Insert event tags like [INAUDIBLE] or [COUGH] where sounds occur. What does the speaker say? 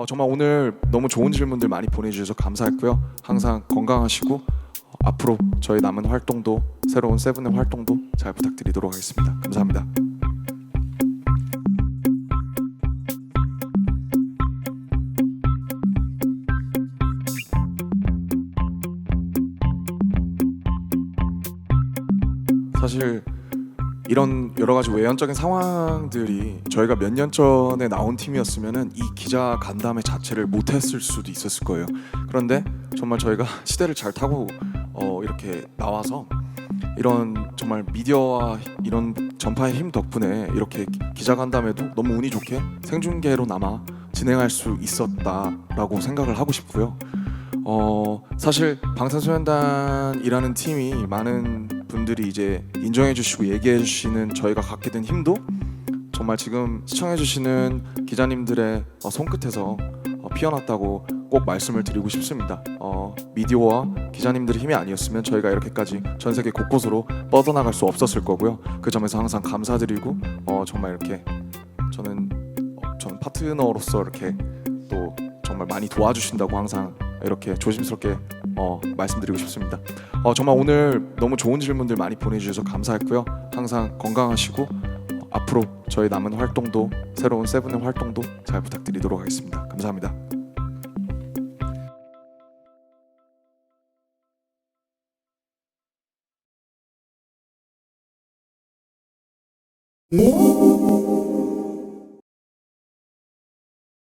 어, 정말 오늘 너무 좋은 질문들 많이 보내주셔서 감사했고요. 항상 건강하시고 어, 앞으로 저희 남은 활동도 새로운 세븐의 활동도 잘 부탁드리도록 하겠습니다. 감사합니다. 사실 이런 여러 가지 외연적인 상황들이 저희가 몇 년 전에 나온 팀이었으면은 이 기자 간담회 자체를 못했을 수도 있었을 거예요. 그런데 정말 저희가 [LAUGHS] 시대를 잘 타고 어, 이렇게 나와서 이런 정말 미디어와 이런 전파의 힘 덕분에 이렇게 기- 기자 간담회도 너무 운이 좋게 생중계로 남아 진행할 수 있었다라고 생각을 하고 싶고요. 어 사실 방탄소년단이라는 팀이 많은 분들이 이제 인정해 주시고 얘기해 주시는 저희가 갖게 된 힘도 정말 지금 시청해 주시는 기자님들의 어, 손끝에서 어, 피어났다고 꼭 말씀을 드리고 싶습니다. 어, 미디어와 기자님들의 힘이 아니었으면 저희가 이렇게까지 전 세계 곳곳으로 뻗어나갈 수 없었을 거고요. 그 점에서 항상 감사드리고 어, 정말 이렇게 저는 어, 저는 파트너로서 이렇게 또 정말 많이 도와주신다고 항상 이렇게 조심스럽게 어, 말씀드리고 싶습니다. 어, 정말 오늘 너무 좋은 질문들 많이 보내주셔서 감사했고요. 항상 건강하시고 어, 앞으로 저희 남은 활동도 새로운 세븐의 활동도 잘 부탁드리도록 하겠습니다. 감사합니다. 오